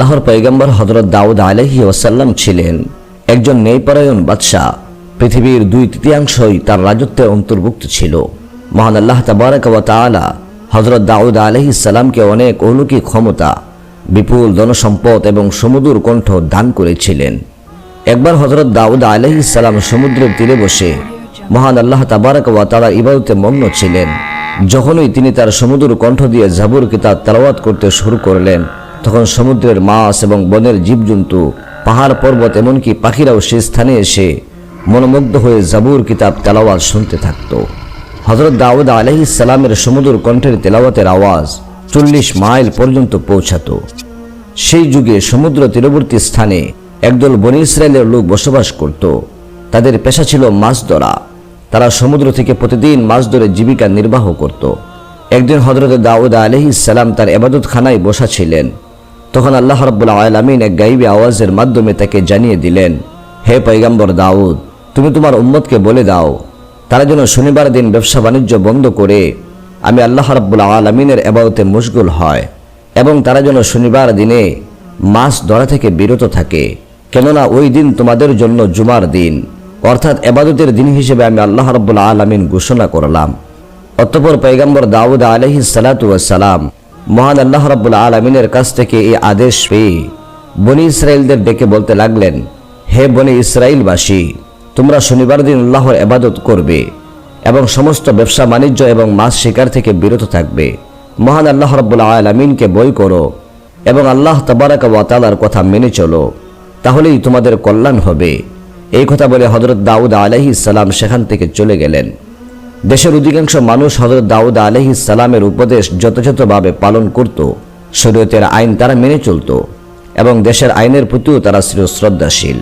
আল্লাহর পৈগম্বর হজরত দাউদ আলহি ওসাল্লাম ছিলেন একজন ন্যায়পরায়ণ বাদশাহ। পৃথিবীর দুই তৃতীয়াংশই তার রাজত্বে অন্তর্ভুক্ত ছিল। মহান আল্লাহ তাবারক তাআলা হজরত দাউদ আলহি সাল্লামকে অনেক অলৌকিক ক্ষমতা, বিপুল ধনসম্পদ এবং সমুদ্র কণ্ঠ দান করেছিলেন। একবার হজরত দাউদ আলহি সালাম সমুদ্রের তীরে বসে মহান আল্লাহ তাবারক ওয়া তাআলা ইবাদতে মগ্ন ছিলেন। যখনই তিনি তার সমুদ্র কণ্ঠ দিয়ে জাবুর কিতাব তালাওয়াত করতে শুরু করলেন তখন সমুদ্রের মাছ এবং বনের জীবজন্তু, পাহাড় পর্বত এমনকি পাখিরাও সে স্থানে এসে মনোমুগ্ধ হয়ে জাবুর কিতাব তেলাওয়াত শুনতে থাকত। হজরত দাউদ আলহি সালামের সমুদ্র কণ্ঠের তেলাওয়াতের আওয়াজ চল্লিশ মাইল পর্যন্ত পৌঁছাতো। সেই যুগে সমুদ্র তীরবর্তী স্থানে একদল বনি ইসরায়েলের লোক বসবাস করত। তাদের পেশা ছিল মাছ ধরা। তারা সমুদ্র থেকে প্রতিদিন মাছ ধরে জীবিকা নির্বাহ করত। একদিন হজরত দাউদ আলহি সালাম তার এবাদতখানায় বসা ছিলেন। তখন আল্লাহ রব্বুল আলমিন এক গাইবী আওয়াজের মাধ্যমে তাকে জানিয়ে দিলেন, হে পৈগম্বর দাউদ, তুমি তোমার উম্মতকে বলে দাও, তারা যেন শনিবার দিন ব্যবসা বাণিজ্য বন্ধ করে আমি আল্লাহ রব্বুল আলমিনের এবাদতে মুশগুল হয় এবং তারা যেন শনিবার দিনে মাছ ধরা থেকে বিরত থাকে। কেননা ওই দিন তোমাদের জন্য জুমার দিন, অর্থাৎ এবাদতের দিন হিসেবে আমি আল্লাহ রব্বুল আলমিন ঘোষণা করলাম। অতঃপর পৈগম্বর দাউদ আলহি সালাম মহান আল্লাহ রব্বুল আলমিনের কাছ থেকে এই আদেশ পেয়ে বনি ইসরায়েলদের ডেকে বলতে লাগলেন, হে বনি ইসরায়েলবাসী তোমরা শনিবার দিন আল্লাহর এবাদত করবে এবং সমস্ত ব্যবসা বাণিজ্য এবং মাছ শিকার থেকে বিরত থাকবে। মহান আল্লাহ রব্বুল আলমিনকে বই করো এবং আল্লাহ তবারাক ওয়াতালার কথা মেনে চলো, তাহলেই তোমাদের কল্যাণ হবে। এই কথা বলে হজরত দাউদ আলহি সালাম সেখান থেকে চলে গেলেন। দেশের অধিকাংশ মানুষ হজরত দাউদ আলহি সালামের উপদেশ যথাযথভাবে পালন করত। শরীয়তের আইন তারা মেনে চলত এবং দেশের আইনের প্রতিও তারা ছিল শ্রদ্ধাশীল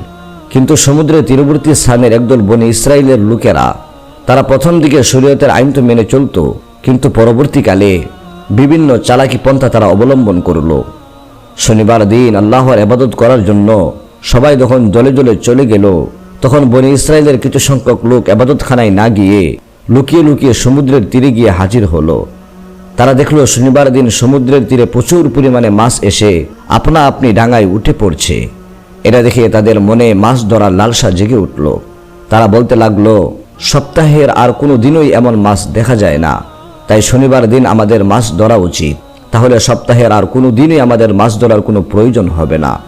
কিন্তু সমুদ্রের তীরবর্তী স্থানের একদল বনে ইসরায়েলের লোকেরা, তারা প্রথম দিকে শরীয়তের আইন তো মেনে চলত, কিন্তু পরবর্তীকালে বিভিন্ন চালাকি পন্থা তারা অবলম্বন করল। শনিবার দিন আল্লাহর আবাদত করার জন্য সবাই যখন দলে দলে চলে গেল, তখন বনি ইসরায়েলের কিছু সংখ্যক লোক আবাদতখানায় না গিয়ে লুকিয়ে লুকিয়ে সমুদ্রের তীরে গিয়ে হাজির হলো। তারা দেখল শনিবার দিন সমুদ্রের তীরে প্রচুর পরিমাণে মাছ এসে আপনা আপনি ডাঙায় উঠে পড়ছে। এটা দেখে তাদের মনে মাছ ধরার লালসা জেগে উঠল। তারা বলতে লাগল, সপ্তাহের আর কোনো দিনই এমন মাছ দেখা যায় না। তাই শনিবার দিন আমাদের মাছ ধরা উচিত। তাহলে সপ্তাহের আর কোনো দিনই আমাদের মাছ ধরার কোনো প্রয়োজন হবে না।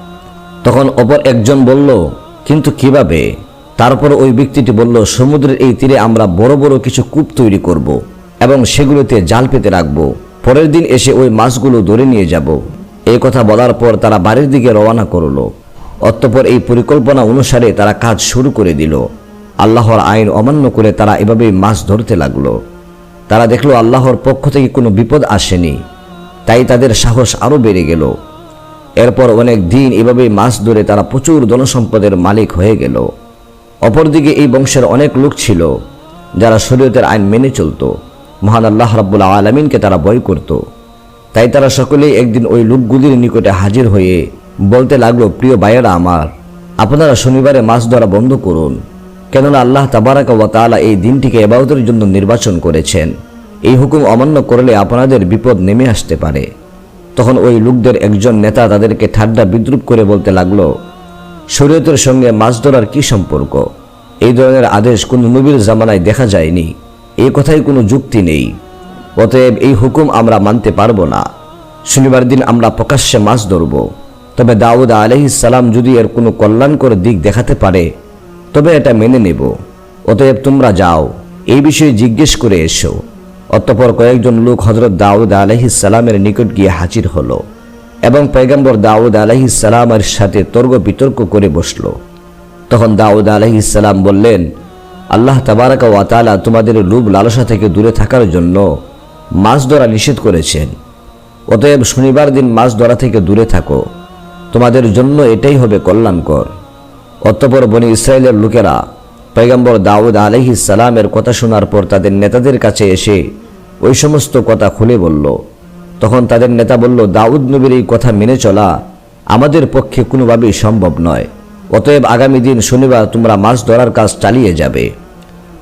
তখন অপর একজন বলল, কিন্তু কীভাবে? তারপর ওই ব্যক্তিটি বলল, সমুদ্রের এই তীরে আমরা বড় বড় কিছু কূপ তৈরি করব এবং সেগুলোতে জাল পেতে রাখব। পরের দিন এসে ওই মাছগুলো ধরে নিয়ে যাব। এই কথা বলার পর তারা বাড়ির দিকে রওনা করল। অতঃপর এই পরিকল্পনা অনুসারে তারা কাজ শুরু করে দিল। আল্লাহর আইন অমান্য করে তারা এভাবেই মাছ ধরতে লাগল। তারা দেখল, আল্লাহর পক্ষ থেকে কোনো বিপদ আসেনি। তাই তাদের সাহস আরও বেড়ে গেল। এরপর অনেক দিন এভাবেই মাছ ধরে তারা প্রচুর ধনসম্পদের মালিক হয়ে গেল। অপরদিকে এই বংশের অনেক লোক ছিল, যারা শরীয়তের আইন মেনে চলত। মহান আল্লাহ রাব্বুল আলমিনকে তারা ভয় করত। তাই তারা সকলেই একদিন ওই লোকগুলির নিকটে হাজির হয়ে বলতে লাগল, প্রিয় ভাইয়েরা আমার, আপনারা শনিবারে মাছ ধরা বন্ধ করুন। কেননা আল্লাহ তাবারাকা ওয়া তাআলা এই দিনটিকে এবাদতের জন্য নির্বাচন করেছেন। এই হুকুম অমান্য করলে আপনাদের বিপদ নেমে আসতে পারে। তখন ওই লোকদের একজন নেতা তাদেরকে ঠাড্ডা বিদ্রুপ করে বলতে লাগল শরীয়তের সঙ্গে মাছ ধরার কি সম্পর্ক? এই ধরনের আদেশ কোনো নবীর জামানায় দেখা যায়নি। এই কথায় কোনো যুক্তি নেই। অতএব এই হুকুম আমরা মানতে পারব না। শনিবার দিন আমরা প্রকাশ্যে মাছ ধরব। তবে দাউদ সালাম যদি এর কোনো কল্যাণকর দিক দেখাতে পারে, তবে এটা মেনে নেব। অতএব তোমরা যাও, এই বিষয়ে জিজ্ঞেস করে এসো। অতঃপর কয়েকজন লোক হজরত দাউদ সালামের নিকট গিয়ে হাজির হলো। এবং পয়গম্বর দাউদ আলহি সালামের সাথে তর্ক বিতর্ক করে বসল। তখন দাউদ আলহি সালাম বললেন, আল্লাহ তাবারাকা ওয়াতালা তোমাদের লুব লালসা থেকে দূরে থাকার জন্য মাছ ধরা নিষেধ করেছেন। অতএব শনিবার দিন মাছ ধরা থেকে দূরে থাকো। তোমাদের জন্য এটাই হবে কল্যাণকর। অতঃপর বনি ইসরায়েলের লোকেরা পয়গম্বর দাউদ আলহি সালামের কথা শোনার পর তাদের নেতাদের কাছে এসে ওই সমস্ত কথা খুলে বলল। তখন তাদের নেতা বলল, দাউদ নবীর এই কথা মেনে চলা আমাদের পক্ষে কোনোভাবেই সম্ভব নয়। অতএব আগামী দিন শনিবার তোমরা মাছ ধরার কাজ চালিয়ে যাবে।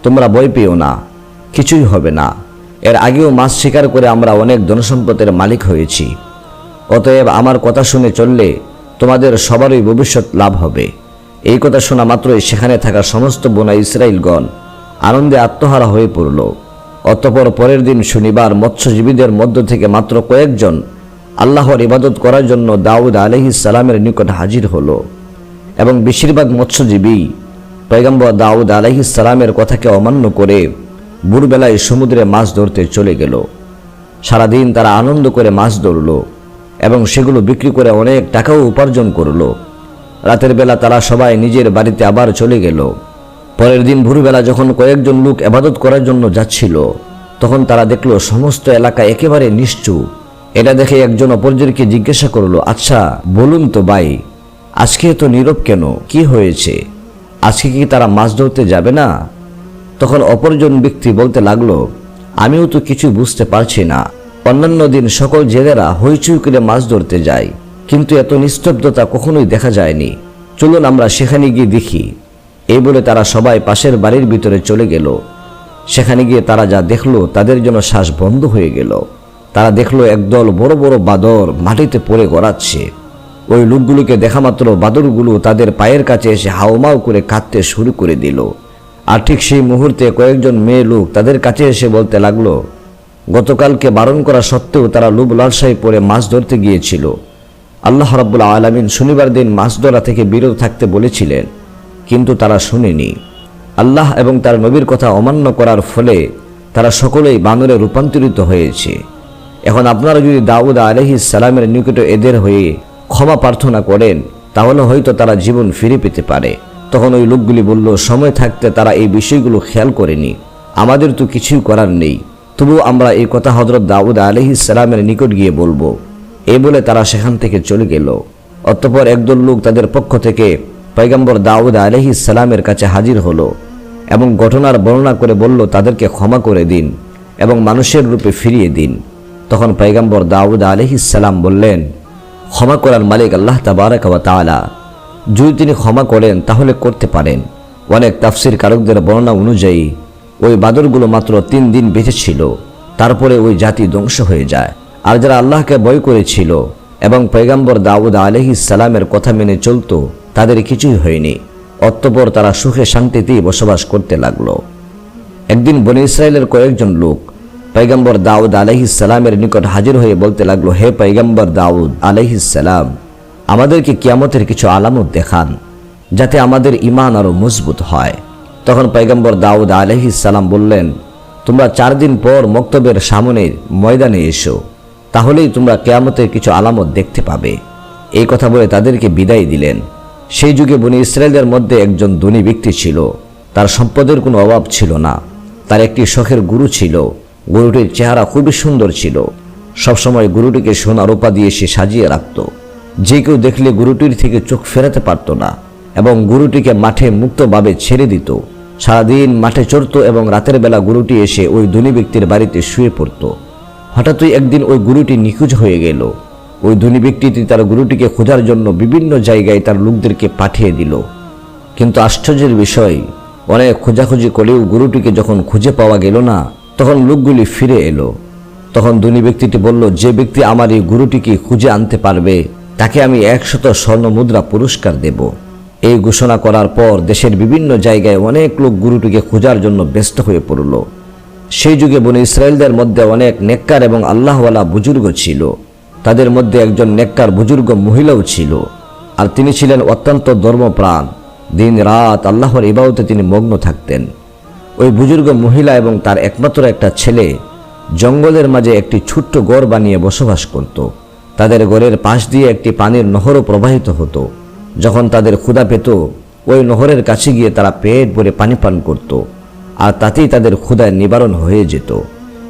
তোমরা বই পেও না, কিছুই হবে না। এর আগেও মাছ শিকার করে আমরা অনেক ধনসম্পদের মালিক হয়েছি। অতএব আমার কথা শুনে চললে তোমাদের সবারই ভবিষ্যৎ লাভ হবে। এই কথা শোনা মাত্রই সেখানে থাকা সমস্ত বোনা ইসরায়েলগণ আনন্দে আত্মহারা হয়ে পড়ল। অতপর পরের দিন শনিবার মৎস্যজীবীদের মধ্য থেকে মাত্র কয়েকজন আল্লাহর ইবাদত করার জন্য দাউদ আলহি সালামের নিকট হাজির হলো এবং বেশিরভাগ মৎস্যজীবী পয়গম্বর দাউদ আলহি সালামের কথাকে অমান্য করে ভোরবেলায় সমুদ্রে মাছ ধরতে চলে গেল। সারাদিন তারা আনন্দ করে মাছ ধরল এবং সেগুলো বিক্রি করে অনেক টাকাও উপার্জন করল। রাতের বেলা তারা সবাই নিজের বাড়িতে আবার চলে গেল। পরের দিন ভোরবেলা যখন কয়েকজন লোক এবাদত করার জন্য যাচ্ছিল, তখন তারা দেখল সমস্ত এলাকা একেবারে নিশ্চুপ। এটা দেখে একজন অপরজনকে জিজ্ঞাসা করল আচ্ছা বলুন তো ভাই, আজকে তো নীরব কেন? কি হয়েছে? আজকে কি তারা মাছ ধরতে যাবে না? তখন অপরজন ব্যক্তি বলতে লাগল, আমিও তো কিছু বুঝতে পারছি না। অন্যান্য দিন সকল জেলেরা হইচুই করে মাছ ধরতে যায়, কিন্তু এত নিস্তব্ধতা কখনোই দেখা যায়নি। চলুন আমরা সেখানে গিয়ে দেখি। এই বলে তারা সবাই পাশের বাড়ির ভিতরে চলে গেল। সেখানে গিয়ে তারা যা দেখল, তাদের জন্য শ্বাস বন্ধ হয়ে গেল। তারা দেখল একদল বড় বড় বাদর মাটিতে পড়ে গড়াচ্ছে। ওই লোকগুলোকে দেখা মাত্র বাদরগুলো তাদের পায়ের কাছে এসে হাউমাউ করে কাঁদতে শুরু করে দিল। আর ঠিক সেই মুহূর্তে কয়েকজন মেয়ে লোক তাদের কাছে এসে বলতে লাগল, গতকালকে বারণ করা সত্ত্বেও তারা লুব লালসাই পরে মাছ ধরতে গিয়েছিল। আল্লাহ রাব্বুল আলমিন শনিবার দিন মাছ ধরা থেকে বিরত থাকতে বলেছিলেন। কিন্তু তারা শুনেনি। আল্লাহ এবং তার নবীর কথা অমান্য করার ফলে তারা সকলেই বানরে রূপান্তরিত হয়েছে। এখন আপনারা যদি দাউদ আলহি সালামের নিকটে এদের হয়ে ক্ষমা প্রার্থনা করেন, তাহলে হয়তো তারা জীবন ফিরে পেতে পারে। তখন ওই লোকগুলি বলল, সময় থাকতে তারা এই বিষয়গুলো খেয়াল করেনি। আমাদের তো কিছুই করার নেই। তবু আমরা এই কথা হজরত দাউদ আলহি সালামের নিকট গিয়ে বলব। এই বলে তারা সেখান থেকে চলে গেল। অতঃপর একদল লোক তাদের পক্ষ থেকে পৈগম্বর দাউদ আলহি সালামের কাছে হাজির হলো এবং ঘটনার বর্ণনা করে বলল, তাদেরকে ক্ষমা করে দিন এবং মানুষের রূপে ফিরিয়ে দিন। তখন পৈগম্বর দাউদ আলহিসাল্লাম বললেন, ক্ষমা করার মালিক আল্লাহ তাবারক ওয়া তাআলা। যদি তিনি ক্ষমা করেন, তাহলে করতে পারেন। অনেক তাফসির কারকদের বর্ণনা অনুযায়ী, ওই বাদরগুলো মাত্র তিন দিন বেঁচে ছিল। তারপরে ওই জাতি ধ্বংস হয়ে যায়। আর যারা আল্লাহকে ভয় করেছিল এবং পৈগম্বর দাউদ আলহি সালামের কথা মেনে চলতো তাদের কিছুই হয়নি। অতঃপর তারা সুখে শান্তিতেই বসবাস করতে লাগল। একদিন বনি ইসরায়েলের কয়েকজন লোক পৈগম্বর দাউদ আলহিসালামের নিকট হাজির হয়ে বলতে লাগল, হে পৈগম্বর দাউদ আলহিসাল্লাম আমাদেরকে কিয়ামতের কিছু আলামত দেখান, যাতে আমাদের ইমান আরও মজবুত হয়। তখন পৈগম্বর দাউদ আলহিসাল্লাম বললেন, তোমরা চার দিন পর মক্তবের সামনের ময়দানে এসো, তাহলেই তোমরা কেয়ামতের কিছু আলামত দেখতে পাবে। এই কথা বলে তাদেরকে বিদায় দিলেন। সেই যুগে বনি ইসরায়েলদের মধ্যে একজন ধনী ব্যক্তি ছিল। তার সম্পদের কোনো অভাব ছিল না। তার একটি শখের গুরু ছিল। গরুটির চেহারা খুবই সুন্দর ছিল। সবসময় গরুটিকে সোনা রূপা দিয়ে সে সাজিয়ে রাখত। যে কেউ দেখলে গরুটির থেকে চোখ ফেরাতে পারত না এবং গরুটিকে মাঠে মুক্তভাবে ছেড়ে দিত। সারাদিন মাঠে চড়ত এবং রাতের বেলা গরুটি এসে ওই ধনী ব্যক্তির বাড়িতে শুয়ে পড়ত। হঠাৎই একদিন ওই গরুটি নিখোঁজ হয়ে গেল। ওই ধনী ব্যক্তিটি তার গুরুটিকে খোঁজার জন্য বিভিন্ন জায়গায় তার লোকদেরকে পাঠিয়ে দিল। কিন্তু আশ্চর্যের বিষয়, অনেক খোঁজাখুঁজি করেও গুরুটিকে যখন খুঁজে পাওয়া গেল না, তখন লোকগুলি ফিরে এলো। তখন ধনী ব্যক্তিটি বলল, যে ব্যক্তি আমার এই গুরুটিকে খুঁজে আনতে পারবে, তাকে আমি একশত স্বর্ণ মুদ্রা পুরস্কার দেব। এই ঘোষণা করার পর দেশের বিভিন্ন জায়গায় অনেক লোক গুরুটিকে খোঁজার জন্য ব্যস্ত হয়ে পড়ল। সেই যুগে বনে ইসরায়েলদের মধ্যে অনেক নেককার এবং আল্লাহওয়ালা বুজুর্গ ছিল। তাদের মধ্যে একজন নেককার বুজুর্গ মহিলাও ছিল, আর তিনি ছিলেন অত্যন্ত ধর্মপ্রাণ। দিন রাত আল্লাহর ইবাদতে তিনি মগ্ন থাকতেন। ওই বুজুর্গ মহিলা এবং তার একমাত্র একটা ছেলে জঙ্গলের মাঝে একটি ছোট্ট গড় বানিয়ে বসবাস করত। তাদের গড়ের পাশ দিয়ে একটি পানির নহরও প্রবাহিত হতো। যখন তাদের ক্ষুধা পেত, ওই নহরের কাছে গিয়ে তারা পেট ভরে পানি পান করত, আর তাতেই তাদের ক্ষুধায় নিবারণ হয়ে যেত।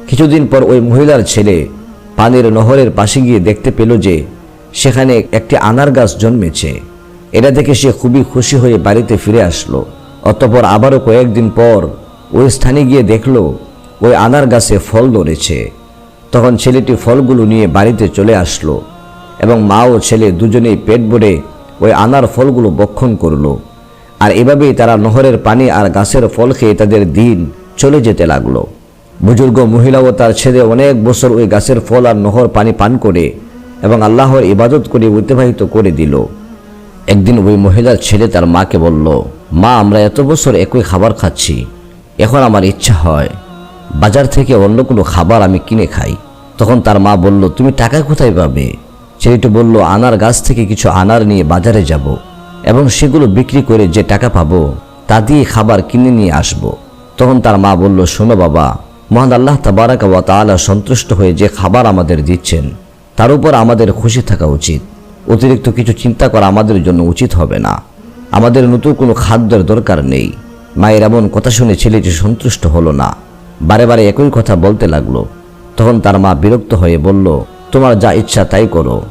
কিছুদিন পর ওই মহিলার ছেলে পানির নহরের পাশে গিয়ে দেখতে পেল যে সেখানে একটি আনার গাছ জন্মেছে। এটা দেখে সে খুবই খুশি হয়ে বাড়িতে ফিরে আসলো। অতঃপর আবারও কয়েকদিন পর ওই স্থানে গিয়ে দেখল ওই আনার গাছে ফল ধরেছে। তখন ছেলেটি ফলগুলো নিয়ে বাড়িতে চলে আসলো এবং মা ও ছেলে দুজনেই পেট ভরে ওই আনার ফলগুলো বক্ষণ করল। আর এভাবেই তারা নহরের পানি আর গাছের ফল খেয়ে তাদের দিন চলে যেতে লাগল। বুজুর্গ মহিলা ও তার ছেলে অনেক বছর ওই গাছের ফল আর নহর পানি পান করে এবং আল্লাহর ইবাদত করে অতিবাহিত করে দিল। একদিন ওই মহিলার ছেলে তার মাকে বলল, মা, আমরা এত বছর একই খাবার খাচ্ছি। এখন আমার ইচ্ছা হয়, বাজার থেকে অন্য কোনো খাবার আমি কিনে খাই। তখন তার মা বলল, তুমি টাকা কোথায় পাবে? ছেলেটি বলল, আনার গাছ থেকে কিছু আনার নিয়ে বাজারে যাব এবং সেগুলো বিক্রি করে যে টাকা পাবো, তা দিয়ে খাবার কিনে নিয়ে আসব। তখন তার মা বলল, শোনো বাবা মহান আল্লাহ তাবারাক ওয়া তাআলা সন্তুষ্ট হয়ে যে খাবার আমাদের দিচ্ছেন, তার উপর আমাদের খুশি থাকা উচিত। অতিরিক্ত কিছু চিন্তা করা আমাদের জন্য উচিত হবে না। আমাদের নতুন কোনো খাদ্যের দরকার নেই। মায়ের এমন কথা শুনে ছেলেটি সন্তুষ্ট হলো না। বারে বারে একই কথা বলতে লাগল। তখন তার মা বিরক্ত হয়ে বলল, তোমার যা ইচ্ছা তাই করো।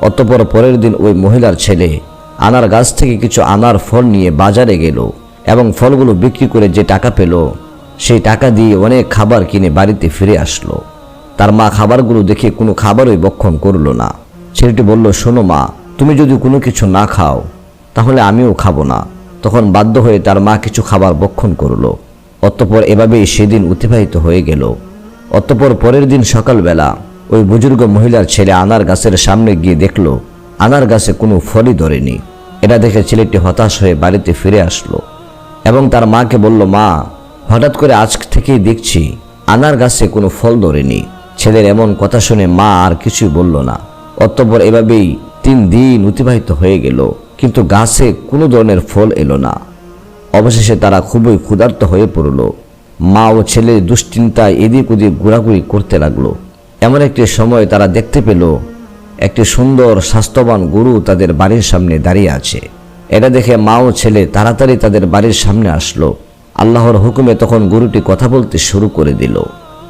অতপর পরের দিন ওই মহিলার ছেলে আনার গাছ থেকে কিছু আনার ফল নিয়ে বাজারে গেল এবং ফলগুলো বিক্রি করে যে টাকা পেল সেই টাকা দিয়ে অনেক খাবার কিনে বাড়িতে ফিরে আসলো। তার মা খাবারগুলো দেখে কোনো খাবারই বক্ষণ করল না। ছেলেটি বলল, শোনো মা, তুমি যদি কোনো কিছু না খাও, তাহলে আমিও খাব না। তখন বাধ্য হয়ে তার মা কিছু খাবার বক্ষণ করল। অতঃপর এভাবেই সেদিন অতিবাহিত হয়ে গেল। অতঃপর পরের দিন সকালবেলা ওই বুজুর্গ মহিলার ছেলে আনার গাছের সামনে গিয়ে দেখল, আনার গাছে কোনো ফলই ধরেনি। এটা দেখে ছেলেটি হতাশ হয়ে বাড়িতে ফিরে আসলো এবং তার মাকে বলল, মা হঠাৎ করে আজ থেকেই দেখছি আনার গাছে কোনো ফল ধরেনি। ছেলের এমন কথা শুনে মা আর কিছুই বলল না। অতঃপর এভাবেই তিন দিন অতিবাহিত হয়ে গেল, কিন্তু গাছে কোনো ধরনের ফল এলো না। অবশেষে তারা খুবই ক্ষুধার্ত হয়ে পড়ল। মা ও ছেলে দুশ্চিন্তায় এদিক ওদিক ঘোরাঘুরি করতে লাগল। এমন একটি সময় তারা দেখতে পেল, একটি সুন্দর স্বাস্থ্যবান গরু তাদের বাড়ির সামনে দাঁড়িয়ে আছে। এটা দেখে মা ও ছেলে তাড়াতাড়ি তাদের বাড়ির সামনে আসলো। আল্লাহর হুকুমে তখন গরুটি কথা বলতে শুরু করে দিল।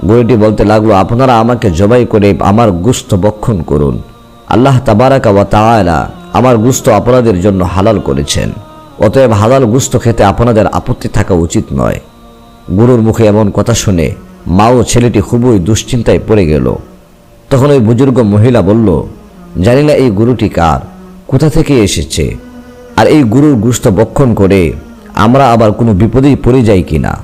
গরুটি বলতে লাগল, আপনারা আমাকে জবাই করে আমার গুস্ত বক্ষণ করুন। আল্লাহ তাবারাকা ওয়া তাআলা আমার গুস্ত আপনাদের জন্য হালাল করেছেন। অতএব হালাল গুস্ত খেতে আপনাদের আপত্তি থাকা উচিত নয়। গুরুর মুখে এমন কথা শুনে মা ও ছেলেটি খুবই দুশ্চিন্তায় পড়ে গেল। তখন ওই বুজুর্গ মহিলা বলল, জানি না এই গুরুটি কার? কোথা থেকে এসেছে? আর এই গুরুর গুস্ত বক্ষণ করে আমরা আবার কোনো বিপদেই পড়ে যাই কিনা?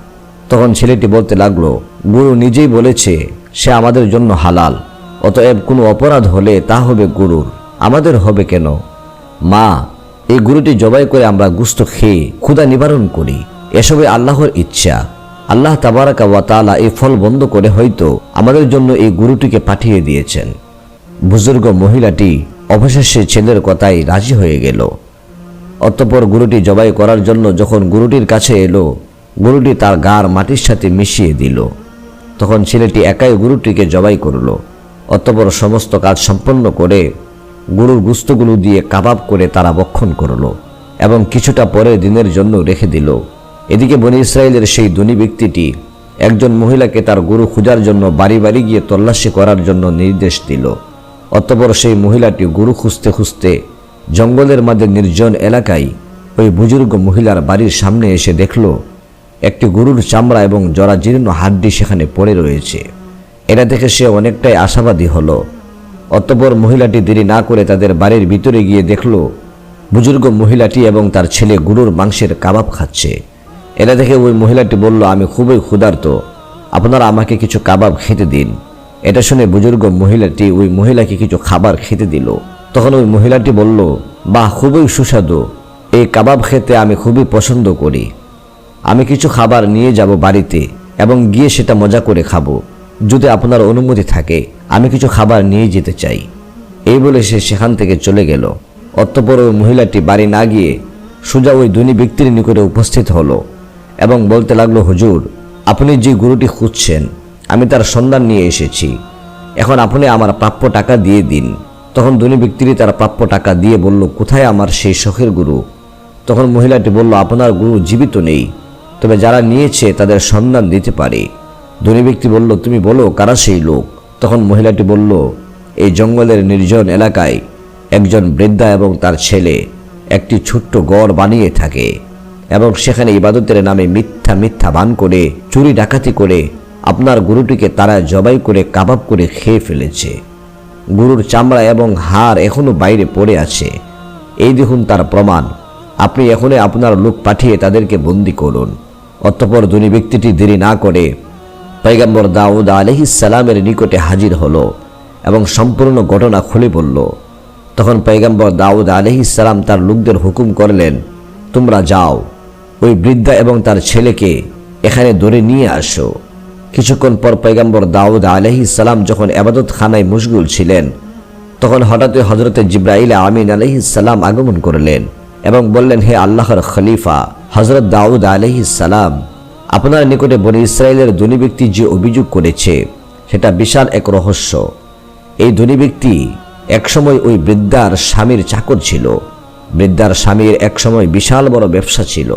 তখন ছেলেটি বলতে লাগল, গুরু নিজেই বলেছে, সে আমাদের জন্য হালাল। অতএব কোনো অপরাধ হলে তা হবে গুরুর। আমাদের হবে কেন? মা, এই গুরুটি জবাই করে আমরা গুস্ত খেয়ে ক্ষুধা নিবারণ করি। এসবে আল্লাহর ইচ্ছা। আল্লাহ তাবারাকা ওয়া তাআলা এই ফল বন্ধ করে হয়তো আমাদের জন্য এই গুরুটিকে পাঠিয়ে দিয়েছেন। বুজুর্গ মহিলাটি অবশেষে ছেলের কথাই রাজি হয়ে গেল। অতঃপর গুরুটি জবাই করার জন্য যখন গুরুটির কাছে এলো, গুরুটি তার গার মাটির সাথে মিশিয়ে দিল। তখন ছেলেটি একাই গুরুটিকে জবাই করল। অতঃপর সমস্ত কাজ সম্পন্ন করে গরুর গুস্তগুলো দিয়ে কাবাব করে তারা বক্ষণ করল এবং কিছুটা পরে দিনের জন্য রেখে দিল। এদিকে বনি ইসরায়েলের সেই ধনী ব্যক্তিটি একজন মহিলাকে তার গরু খোঁজার জন্য বাড়ি বাড়ি গিয়ে তল্লাশি করার জন্য নির্দেশ দিল। অতঃপর সেই মহিলাটি গরু খুঁজতে খুঁজতে জঙ্গলের মাঝে নির্জন এলাকায় ওই বুজুর্গ মহিলার বাড়ির সামনে এসে দেখল, একটি গরুর চামড়া এবং জরাজীর্ণ হাড্ডি সেখানে পড়ে রয়েছে। এটা দেখে সে অনেকটাই আশাবাদী হলো। অতঃপর মহিলাটি দেরি না করে তাদের বাড়ির ভিতরে গিয়ে দেখল, বুজুর্গ মহিলাটি এবং তার ছেলে গরুর মাংসের কাবাব খাচ্ছে। এটা দেখে ওই মহিলাটি বলল, আমি খুবই ক্ষুধার্ত। আপনারা আমাকে কিছু কাবাব খেতে দিন। এটা শুনে বুজুর্গ মহিলাটি ওই মহিলাকে কিছু খাবার খেতে দিল। তখন ওই মহিলাটি বলল, বাহ, খুবই সুস্বাদু। এই কাবাব খেতে আমি খুবই পছন্দ করি। আমি কিছু খাবার নিয়ে যাব বাড়িতে এবং গিয়ে সেটা মজা করে খাব। যদি আপনার অনুমতি থাকে, আমি কিছু খাবার নিয়ে যেতে চাই। এই বলে সে সেখান থেকে চলে গেল। অতঃপর ওই মহিলাটি বাড়ি না গিয়ে সোজা ওই ধনী ব্যক্তির নিকটে উপস্থিত হলো এবং বলতে লাগল, হুজুর, আপনি যে গুরুটি খুঁজছেন, আমি তার সন্ধান নিয়ে এসেছি। এখন আপনি আমার প্রাপ্য টাকা দিয়ে দিন। তখন ধনী ব্যক্তিটি তার প্রাপ্য টাকা দিয়ে বলল, কোথায় আমার সেই শখের গুরু? তখন মহিলাটি বলল, আপনার গুরু জীবিত নেই, তবে যারা নিয়েছে তাদের সন্ধান দিতে পারে। ধনী ব্যক্তি বলল, তুমি বলো, কারা সেই লোক? তখন মহিলাটি বলল, এই জঙ্গলের নির্জন এলাকায় একজন বৃদ্ধা এবং তার ছেলে একটি ছোট্ট গড় বানিয়ে থাকে এবং সেখানে ইবাদতের নামে মিথ্যা মিথ্যা বান করে, চুরি ডাকাতি করে আপনার গুরুটিকে তারা জবাই করে, কাবাব করে খেয়ে ফেলেছে। গরুর চামড়া এবং হাড় এখনও বাইরে পড়ে আছে। এই দেখুন তার প্রমাণ। আপনি এখনই আপনার লোক পাঠিয়ে তাদেরকে বন্দি করুন। অতঃপর ধনী ব্যক্তিটি দেরি না করে পৈগম্বর দাউদ আলহিসালামের নিকটে হাজির হলো এবং সম্পূর্ণ ঘটনা খুলে বলল, তখন পৈগম্বর দাউদ ইসালাম তার লোকদের হুকুম করলেন, তোমরা যাও, ওই বৃদ্ধা এবং তার ছেলেকে এখানে ধরে নিয়ে আসো। কিছুক্ষণ পর পৈগম্বর দাউদ আলহি ইসালাম যখন আবাদত খানায় মুশগুল ছিলেন, তখন হঠাৎই হজরতে জিব্রাইল আমিন আলহি সালাম আগমন করলেন এবং বললেন, হে আল্লাহর খলিফা হজরত দাউদ আলহি সালাম, আপনার নিকটে বনি ইসরায়েলের ধনী ব্যক্তি যে অভিযোগ করেছে, সেটা বিশাল এক রহস্য। এই ধনী ব্যক্তি একসময় ওই বৃদ্ধার স্বামীর চাকর ছিল। বৃদ্ধার স্বামীর একসময় বিশাল বড় ব্যবসা ছিল।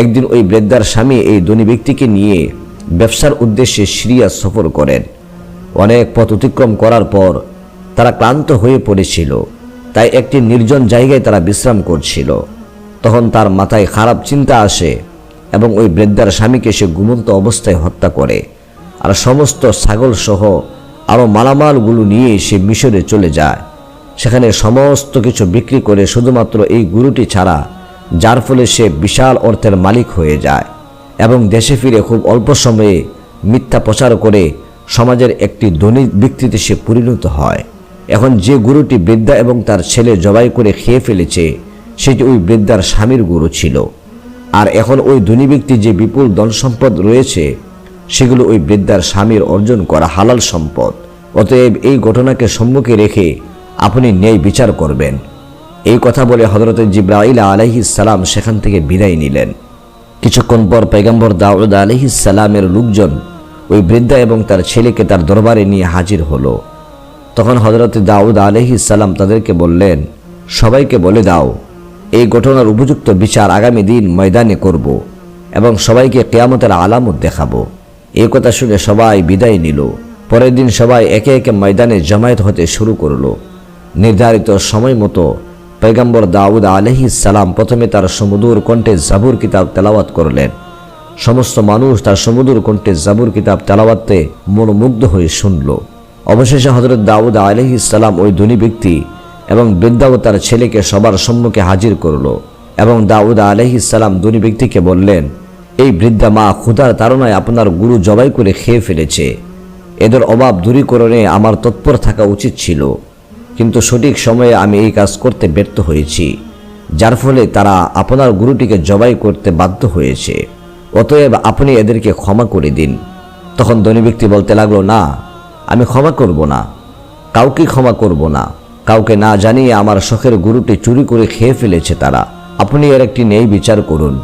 একদিন ওই বৃদ্ধার স্বামী এই ধনী ব্যক্তিকে নিয়ে ব্যবসার উদ্দেশ্যে সিরিয়া সফর করেন। অনেক পথ অতিক্রম করার পর তারা ক্লান্ত হয়ে পড়েছিল। তাই একটি নির্জন জায়গায় তারা বিশ্রাম করছিল। তখন তার মাথায় খারাপ চিন্তা আসে এবং ওই বৃদ্ধার স্বামীকে সে ঘুমন্ত অবস্থায় হত্যা করে। আর সমস্ত ছাগল সহ আরও মালামালগুলো নিয়ে সে মিশরে চলে যায়। সেখানে সমস্ত কিছু বিক্রি করে শুধুমাত্র এই গুরুটি ছাড়া, যার ফলে সে বিশাল অর্থের মালিক হয়ে যায়। এবং দেশে ফিরে খুব অল্প সময়ে মিথ্যা প্রচার করে সমাজের একটি ধনী ব্যক্তিতে সে পরিণত হয়। এখন যে গুরুটি বৃদ্ধা এবং তার ছেলে জবাই করে খেয়ে ফেলেছে, সেটি ওই বৃদ্ধার স্বামীর গুরু ছিল। আর এখন ওই ধনী ব্যক্তি যে বিপুল ধন সম্পদ রয়েছে, সেগুলো ওই বৃদ্ধার স্বামীর অর্জন করা হালাল সম্পদ। অতএব এই ঘটনাকে সম্মুখে রেখে আপনি ন্যায় বিচার করবেন। এই কথা বলে হজরত জিব্রাইল আলহি সালাম সেখান থেকে বিদায় নিলেন। কিছুক্ষণ পর পেগম্বর দাউদ আলহি সালামের লোকজন ওই বৃদ্ধা এবং তার ছেলেকে তার দরবারে নিয়ে হাজির হলো। তখন হজরত দাউদ আলহি সালাম তাদেরকে বললেন, সবাইকে বলে দাও, এই ঘটনার উপযুক্ত বিচার আগামী দিন ময়দানে করব এবং সবাইকে কেয়ামতের আলামত দেখাবো। এই কথা শুনে সবাই বিদায় নিল। পরের দিন সবাই একে একে ময়দানে জমায়েত হতে শুরু করল। নির্ধারিত সময় মতো পৈগম্বর দাউদ আলহি সালাম প্রথমে তার সমুদুর কণ্ঠে জাবুর কিতাব তেলাওয়াত করলেন। সমস্ত মানুষ তার সমুদুর কণ্ঠে জাবুর কিতাব তেলাওয়াতে মনোমুগ্ধ হয়ে শুনল। অবশেষে হজরত দাউদ আলহি সালাম ওই ধনী ব্যক্তি এবং বৃদ্ধা ও তার ছেলেকে সবার সম্মুখে হাজির করল এবং দাউদ আলহি সালাম ধনী ব্যক্তিকে বললেন, এই বৃদ্ধা মা ক্ষুধার তাড়নায় আপনার গুরু জবাই করে খেয়ে ফেলেছে। এদের অভাব দূরীকরণে আমার তৎপর থাকা উচিত ছিল। কিন্তু সঠিক সময়ে আমি এই কাজ করতে ব্যর্থ হয়েছি, যার ফলে তারা আপনার গুরুটিকে জবাই করতে বাধ্য হয়েছে। অতএব আপনি এদেরকে ক্ষমা করে দিন। তখন ধনী ব্যক্তি বলতে লাগল, না, আমি ক্ষমা করব না। কাউকে ক্ষমা করব না। কাউকে না জানিয়ে আমার শখের গুরুটি চুরি করে খেয়ে ফেলেছে তারা। আপনি এর একটি নেই বিচার করুন।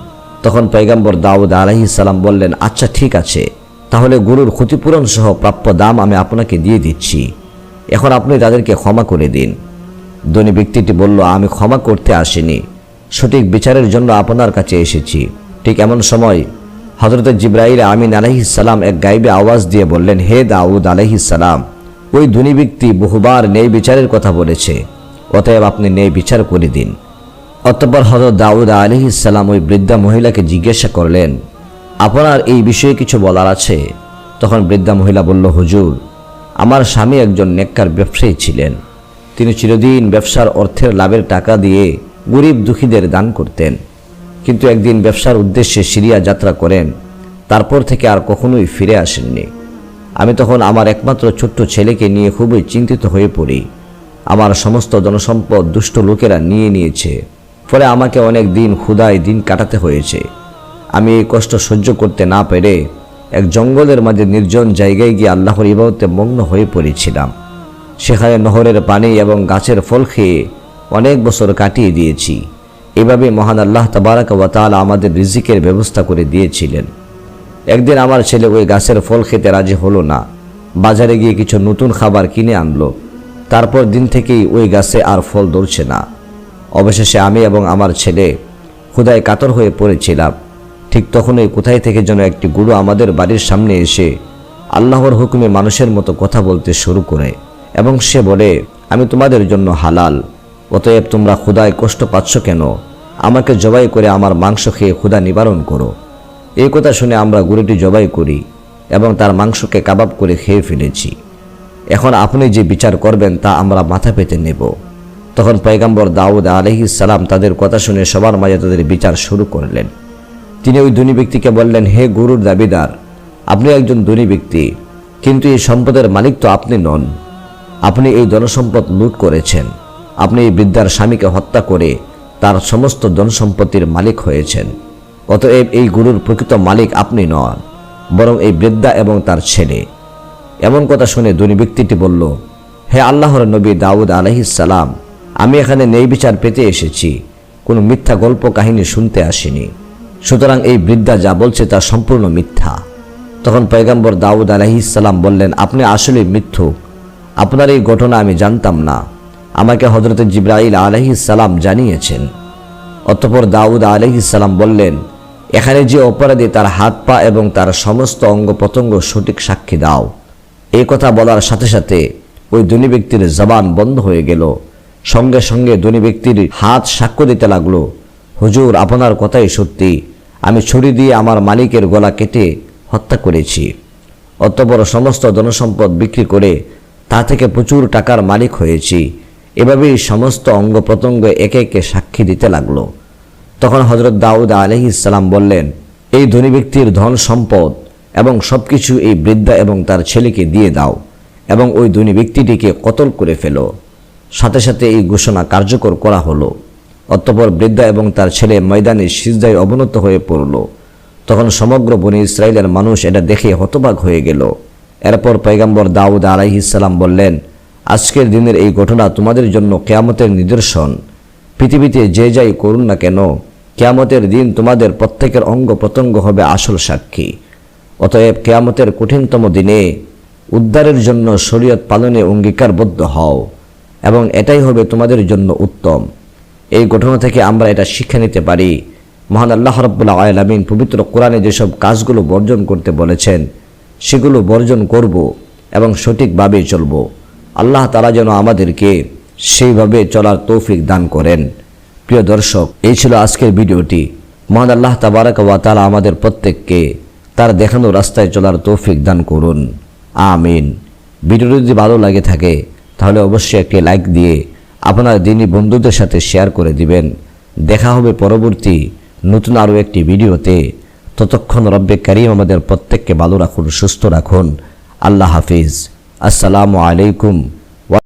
তখন পৈগম্বর দাউদ আলহি সালাম বললেন আচ্ছা ঠিক আছে। তাহলে গুরুর ক্ষতিপূরণ সহ প্রাপ্য দাম আমি আপনাকে দিয়ে দিচ্ছি। এখন আপনি তাদেরকে ক্ষমা করে দিন। ধনী ব্যক্তিটি বলল, আমি ক্ষমা করতে আসিনি। সঠিক বিচারের জন্য আপনার কাছে এসেছি। ঠিক এমন সময় হজরত জিব্রাইল আমিন সালাম এক গাইবে আওয়াজ দিয়ে বললেন, হে দাউদ সালাম, ওই ধনী ব্যক্তি বহুবার ন্যায় বিচারের কথা বলেছে, অতএব আপনি ন্যায় বিচার করে দিন। অতঃপর হজরত দাউদ আলহিসাল্লাম ওই বৃদ্ধা মহিলাকে জিজ্ঞাসা করলেন, আপনার এই বিষয়ে কিছু বলার আছে? তখন বৃদ্ধা মহিলা বলল, হুজুর আমার স্বামী একজন নেককার ব্যবসায়ী ছিলেন। তিনি চিরদিন ব্যবসার অর্থের লাভের টাকা দিয়ে গরিব দুঃখীদের দান করতেন। কিন্তু একদিন ব্যবসার উদ্দেশ্যে সিরিয়া যাত্রা করেন। তারপর থেকে আর কখনোই ফিরে আসেননি। আমি তখন আমার একমাত্র ছোট্ট ছেলেকে নিয়ে খুবই চিন্তিত হয়ে পড়ি। আমার সমস্ত জনসম্পদ দুষ্ট লোকেরা নিয়ে নিয়েছে। ফলে আমাকে অনেক দিন ক্ষুদায় দিন কাটাতে হয়েছে। আমি এই কষ্ট সহ্য করতে না পেরে এক জঙ্গলের মাঝে নির্জন জায়গায় গিয়ে আল্লাহর ইবাদতে মগ্ন হয়ে পড়েছিলাম। সেখানে নহরের পানি এবং গাছের ফল খেয়ে অনেক বছর কাটিয়ে দিয়েছি। এভাবে মহান আল্লাহ তাবারাক ওয়া তাআলা আমাদের রিজিকের ব্যবস্থা করে দিয়েছিলেন। একদিন আমার ছেলে ওই গাছের ফল খেতে রাজি হলো না। বাজারে গিয়ে কিছু নতুন খাবার কিনে আনলো। তারপর দিন থেকেই ওই গাছে আর ফল ধরছে না। অবশেষে আমি এবং আমার ছেলে ক্ষুদায় কাতর হয়ে পড়েছিলাম। ঠিক তখনই কোথায় থেকে যেন একটি গুরু আমাদের বাড়ির সামনে এসে আল্লাহর হুকুমে মানুষের মতো কথা বলতে শুরু করে এবং সে বলে, আমি তোমাদের জন্য হালাল। অতএব তোমরা ক্ষুদায় কষ্ট পাচ্ছ কেন? আমাকে জবাই করে আমার মাংস খেয়ে ক্ষুদা নিবারণ করো। এই কথা শুনে আমরা গুরুটি জবাই করি এবং তার মাংসকে কাবাব করে খেয়ে ফেলেছি। এখন আপনি যে বিচার করবেন তা আমরা মাথা পেতে নেব। তখন পয়গাম্বর দাউদ আলহি সালাম তাদের কথা শুনে সবার মাঝে তাদের বিচার শুরু করলেন। তিনি ওই ধনী ব্যক্তিকে বললেন, হে গুরুর দাবিদার, আপনি একজন ধনী ব্যক্তি, কিন্তু এই সম্পদের মালিক তো আপনি নন। আপনি এই জনসম্পদ লুট করেছেন। আপনি এই বৃদ্ধার স্বামীকে হত্যা করে তার সমস্ত ধনসম্পত্তির মালিক হয়েছেন। অতএব এই গুরুর প্রকৃত মালিক আপনি নন, বরং এই বৃদ্ধা এবং তার ছেলে। এমন কথা শুনে ধনী ব্যক্তিটি বলল, হে আল্লাহর নবী দাউদ সালাম, আমি এখানে নেই বিচার পেতে এসেছি। কোনো মিথ্যা গল্প কাহিনী শুনতে আসিনি। সুতরাং এই বৃদ্ধা যা বলছে তা সম্পূর্ণ মিথ্যা। তখন পয়গম্বর দাউদ সালাম বললেন, আপনি আসলে মিথ্যু। আপনার এই ঘটনা আমি জানতাম না। আমাকে হজরত জিব্রাইল সালাম জানিয়েছেন। অতঃপর দাউদ সালাম বললেন, এখানে যে অপরাধী তার হাত পা এবং তার সমস্ত অঙ্গ প্রত্যঙ্গ সঠিক সাক্ষী দাও। এই কথা বলার সাথে সাথে ওই ধনী ব্যক্তির জবান বন্ধ হয়ে গেল। সঙ্গে সঙ্গে ধনী ব্যক্তির হাত সাক্ষ্য দিতে লাগল। হুজুর, আপনার কথাই সত্যি। আমি ছুরি দিয়ে আমার মালিকের গলা কেটে হত্যা করেছি। অতঃপর সমস্ত ধনসম্পদ বিক্রি করে তা থেকে প্রচুর টাকার মালিক হয়েছি। এভাবেই সমস্ত অঙ্গ প্রত্যঙ্গ একে একে সাক্ষী দিতে লাগল। তখন হজরত দাউদ আলহি ইসলাম বললেন, এই ধনী ব্যক্তির ধন সম্পদ এবং সবকিছু এই বৃদ্ধা এবং তার ছেলেকে দিয়ে দাও এবং ওই ধনী ব্যক্তিটিকে কতল করে ফেলো। সাথে সাথে এই ঘোষণা কার্যকর করা হলো। অতঃপর বৃদ্ধা এবং তার ছেলে ময়দানে সিজদায় অবনত হয়ে পড়ল। তখন সমগ্র বনি ইসরায়েলের মানুষ এটা দেখে হতবাক হয়ে গেল। এরপর পয়গাম্বর দাউদ আলাইহিসাল্লাম বললেন, আজকের দিনের এই ঘটনা তোমাদের জন্য কেয়ামতের নিদর্শন। পৃথিবীতে যে যাই করুন না কেন, কেয়ামতের দিন তোমাদের প্রত্যেকের অঙ্গ প্রত্যঙ্গ হবে আসল সাক্ষী। অতএব কেয়ামতের কঠিনতম দিনে উদ্ধারের জন্য শরীয়ত পালনে অঙ্গীকারবদ্ধ হও, এবং এটাই হবে তোমাদের জন্য উত্তম। এই ঘটনা থেকে আমরা এটা শিক্ষা নিতে পারি। মহান আল্লাহ রব্বুল্লাহ আলমিন পবিত্র কোরআনে যেসব কাজগুলো বর্জন করতে বলেছেন, সেগুলো বর্জন করব এবং সঠিকভাবে চলব। আল্লাহ তারা যেন আমাদেরকে সেইভাবে চলার তৌফিক দান করেন। প্রিয় দর্শক, এই ছিল আজকের ভিডিওটি। মহান আল্লাহ তাবারাক ওয়া তালা আমাদের প্রত্যেককে তার দেখানো রাস্তায় চলার তৌফিক দান করুন। আমিন। ভিডিওটি যদি ভালো লাগে থাকে, তাহলে অবশ্যই একটি লাইক দিয়ে আপনার দিনই বন্ধুদের সাথে শেয়ার করে দিবেন। দেখা হবে পরবর্তী নতুন আরও একটি ভিডিওতে। ততক্ষণ রব্বে কারিম আমাদের প্রত্যেককে ভালো রাখুন, সুস্থ রাখুন। আল্লাহ হাফিজ। আসসালামু আলাইকুম।